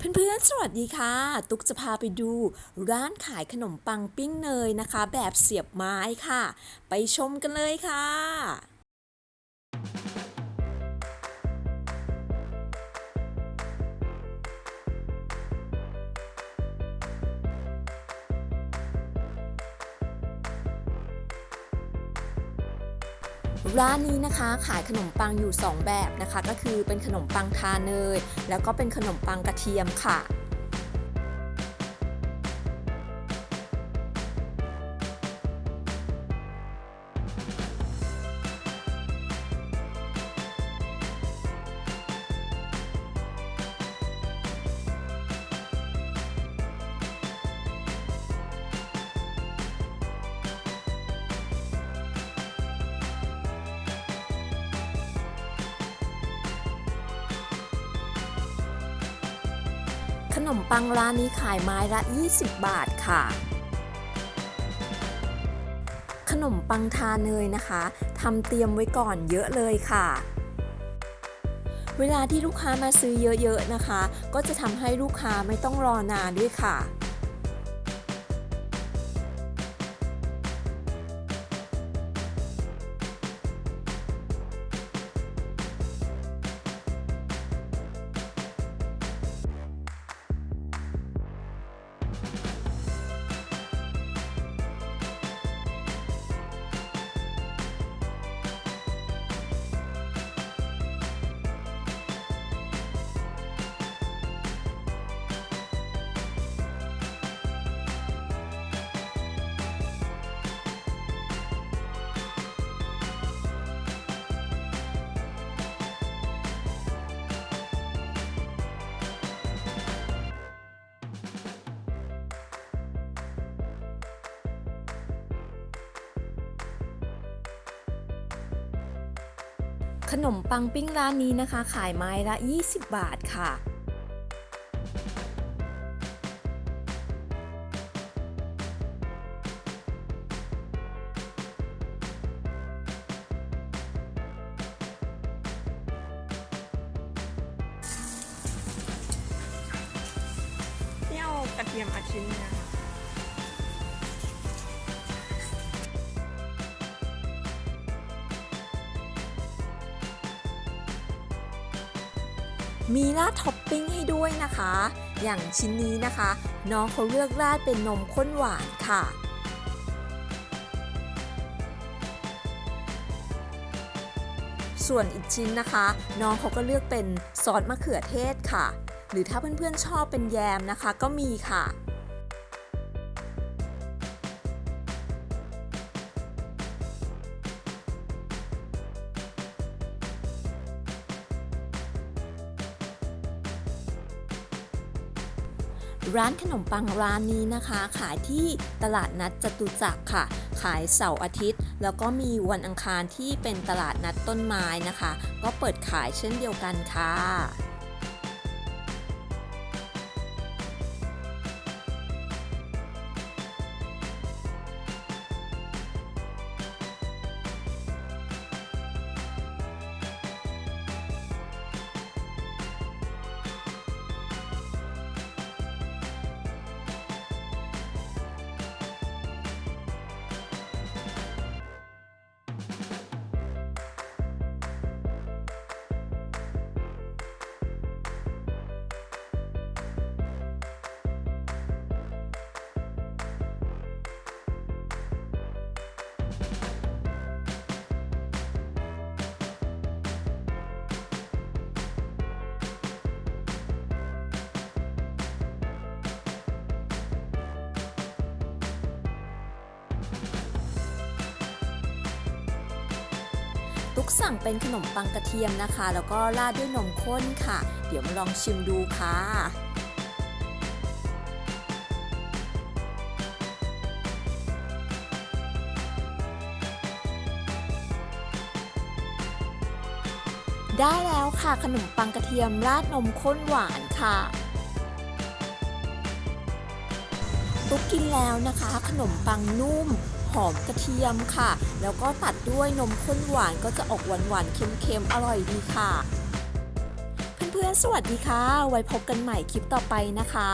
เพื่อนๆ สวัสดีค่ะ ตุ๊กจะพาไปดู ร้านขายขนมปังปิ้งเนยนะคะ แบบเสียบไม้ค่ะ ไปชมกันเลยค่ะ ร้านนี้นะคะขายขนมปังอยู่ 2 แบบนะคะ ก็คือเป็นขนมปังทาเนย แล้วก็เป็นขนมปังกระเทียมค่ะ ขนมปังร้านนี้ขายไม้ละ 20 บาทค่ะ ขนมปังทาเนยนะคะทำเตรียมไว้ก่อนเยอะเลยค่ะ เวลาที่ลูกค้ามาซื้อเยอะๆนะคะ ก็จะทำให้ลูกค้าไม่ต้องรอนานด้วยค่ะ ขนมปังปิ้งร้านนี้นะคะ ขายไม้ละ 20 บาทค่ะ เที่เอากระเทียมอาชิ้นนะ มีราดท็อปปิ้งให้ด้วยนะคะ อย่างชิ้นนี้นะคะ น้องเขาเลือกราดเป็นนมข้นหวานค่ะส่วนอีกชิ้นนะคะ น้องเขาก็เลือกเป็นซอสมะเขือเทศค่ะ หรือถ้าเพื่อนๆชอบเป็นแยมนะคะก็มีค่ะ ร้านขนมปังร้านนี้นะคะ ขายที่ตลาดนัดจตุจักรค่ะ ขายเสาร์อาทิตย์ แล้วก็มีวันอังคารที่เป็นตลาดนัดต้นไม้นะคะ ก็เปิดขายเช่นเดียวกันค่ะ ตุ๊กสั่งเป็นขนมปังกระเทียมนะคะ แล้วก็ราดด้วยนมข้นค่ะ เดี๋ยวมาลองชิมดูค่ะได้แล้วค่ะขนมปังกระเทียมราดนมข้นหวานค่ะ ตุ๊กกินแล้วนะคะ ขนมปังนุ่ม หอมกระเทียมค่ะ แล้วก็ตัดด้วยนมข้นหวานก็จะออกหวานๆเค็มๆ อร่อยดีค่ะเพื่อนๆพื่อนๆ สวัสดีค่ะ ไว้พบกันใหม่คลิปต่อไปนะคะ